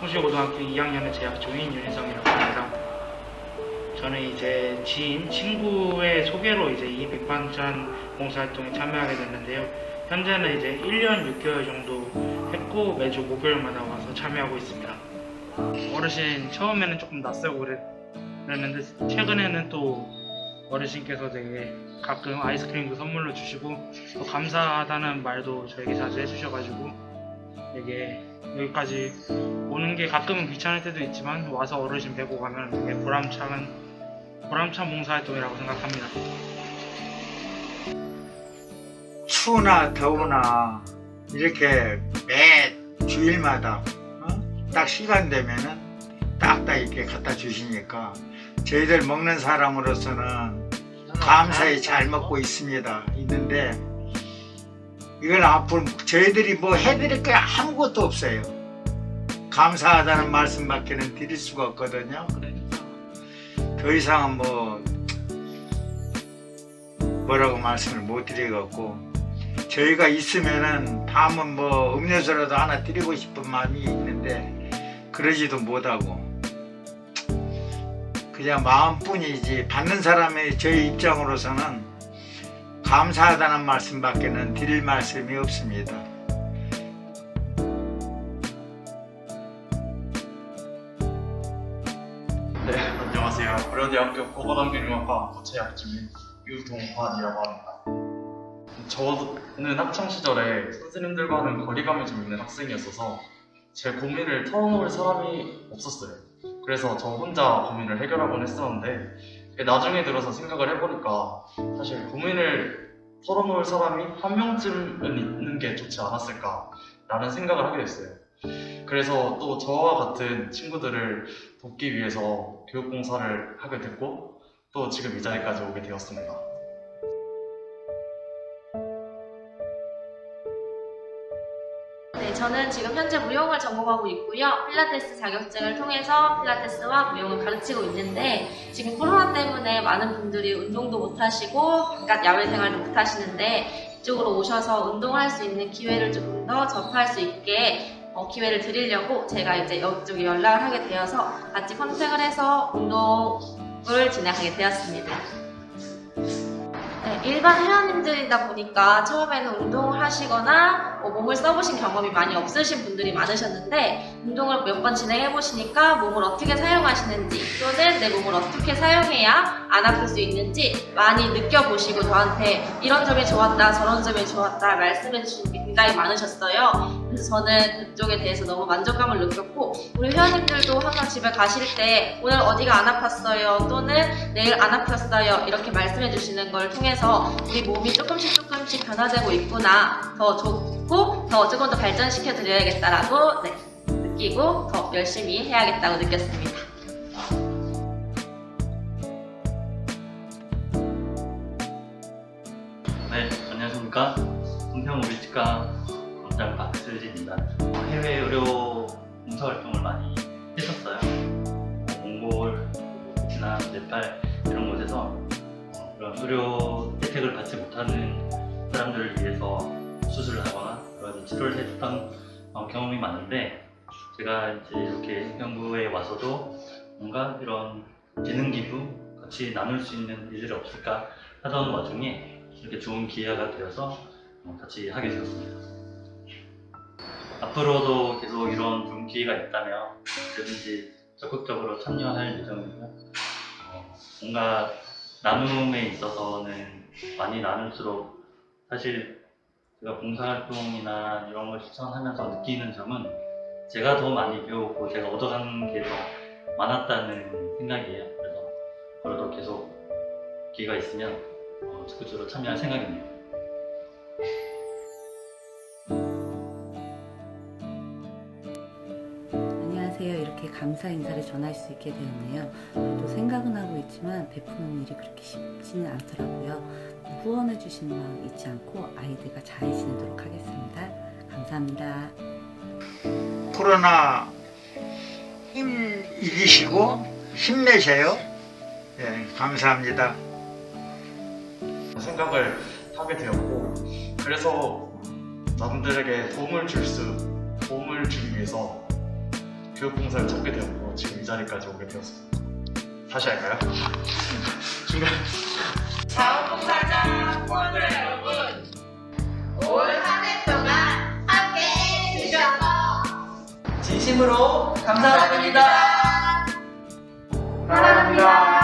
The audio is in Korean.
홍실고등학교 2학년에 재학 중인 윤희성이라고 합니다. 저는 이제 지인, 친구의 소개로 이제 이 백반찬 봉사활동에 참여하게 됐는데요. 현재는 이제 1년 6개월 정도 했고 매주 목요일마다 와서 참여하고 있습니다. 어르신 처음에는 조금 낯설고 그랬, 그랬는데 최근에는 또 어르신께서 되게 가끔 아이스크림도 선물로 주시고 또 감사하다는 말도 저에게 자주 해주셔가지고 되게 여기까지 오는 게 가끔은 귀찮을 때도 있지만 와서 어르신 뵈고 가면 되게 보람찬 보람찬 봉사활동이라고 생각합니다. 추우나 더우나 이렇게 매 주일마다 어? 딱 시간 되면은 딱딱 이렇게 갖다 주시니까 저희들 먹는 사람으로서는 감사히 잘 먹고 있습니다. 있는데 이걸 앞으로 저희들이 뭐 해드릴 게 아무것도 없어요. 감사하다는 말씀밖에는 드릴 수가 없거든요. 더 이상은 뭐 뭐라고 말씀을 못 드리겠고 저희가 있으면은 다음은 뭐 음료수라도 하나 드리고 싶은 마음이 있는데 그러지도 못하고 그냥 마음뿐이지 받는 사람의 저희 입장으로서는 감사하다는 말씀밖에는 드릴 말씀이 없습니다. 네, 안녕하세요. 고려대학교 고고등교육학과 부채학 중인 유동환이라고 합니다. 저는 학창 시절에 선생님들과 는 거리감이 좀 있는 학생이었어서 제 고민을 털어놓을 사람이 없었어요. 그래서 저 혼자 고민을 해결하곤 했었는데 나중에 들어서 생각을 해보니까 사실 고민을 털어놓을 사람이 한 명쯤은 있는 게 좋지 않았을까라는 생각을 하게 됐어요. 그래서 또 저와 같은 친구들을 돕기 위해서 교육봉사를 하게 됐고 또 지금 이 자리까지 오게 되었습니다. 네, 저는 지금 현재 무용을 전공하고 있고요. 필라테스 자격증을 통해서 필라테스와 무용을 가르치고 있는데 지금 코로나 때문에 많은 분들이 운동도 못 하시고 바깥 야외 생활도 못 하시는데 이쪽으로 오셔서 운동을 할수 있는 기회를 조금 더 접할 수 있게 어, 기회를 드리려고 제가 이제 이쪽에 연락을 하게 되어서 같이 컨택을 해서 운동을 진행하게 되었습니다. 네, 일반 회원님들이다 보니까 처음에는 운동을 하시거나 뭐 몸을 써보신 경험이 많이 없으신 분들이 많으셨는데 운동을 몇 번 진행해 보시니까 몸을 어떻게 사용하시는지 또는 내 몸을 어떻게 사용해야 안 아플 수 있는지 많이 느껴보시고 저한테 이런 점이 좋았다 저런 점이 좋았다 말씀해 주시는 게 굉장히 많으셨어요. 저는 그쪽에 대해서 너무 만족감을 느꼈고 우리 회원님들도 항상 집에 가실 때 오늘 어디가 안 아팠어요 또는 내일 안 아팠어요 이렇게 말씀해 주시는 걸 통해서 우리 몸이 조금씩 조금씩 변화되고 있구나 더 좋고 더 조금 더 발전시켜 드려야겠다라고 네, 느끼고 더 열심히 해야겠다고 느꼈습니다. 네, 안녕하십니까. 동평 우리 치과 원장 박수진입니다. 어, 해외 의료 봉사 활동을 많이 했었어요. 어, 몽골, 베트남, 네팔 이런 곳에서 어, 그런 의료 혜택을 받지 못하는 사람들을 위해서 수술을 하거나 그런 치료를 해줬던 어, 경험이 많은데 제가 이제 이렇게 연구에 와서도 뭔가 이런 재능 기부 같이 나눌 수 있는 일들이 없을까 하던 와중에 이렇게 좋은 기회가 되어서 어, 같이 하게 되었습니다. 앞으로도 계속 이런 좋은 기회가 있다면 언제든지 적극적으로 참여할 예정이고요. 어, 뭔가 나눔에 있어서는 많이 나눌수록 사실 제가 봉사활동이나 이런 걸 실천하면서 느끼는 점은 제가 더 많이 배우고 제가 얻어가는 게 더 많았다는 생각이에요. 그래서 앞으로도 계속 기회가 있으면 어, 적극적으로 참여할 생각입니다. 감사 인사를 전할 수 있게 되었네요. 또 생각은 하고 있지만 베푸는 일이 그렇게 쉽지는 않더라고요. 후원해 주시는 마음 잊지 않고 아이들과 잘 지내도록 하겠습니다. 감사합니다. 코로나 힘 이기시고 힘내세요. 예, 감사합니다. 생각을 하게 되었고 그래서 남들에게 도움을 줄 수, 도움을 주기 위해서 교육공사를 찾게 되었고 지금 이 자리까지 오게 되었습니다. 다시 할까요? 중간. 자원봉사자 후원들 여러분 올 한 해 동안 함께해 주셔서 진심으로 감사드립니다. 사랑합니다.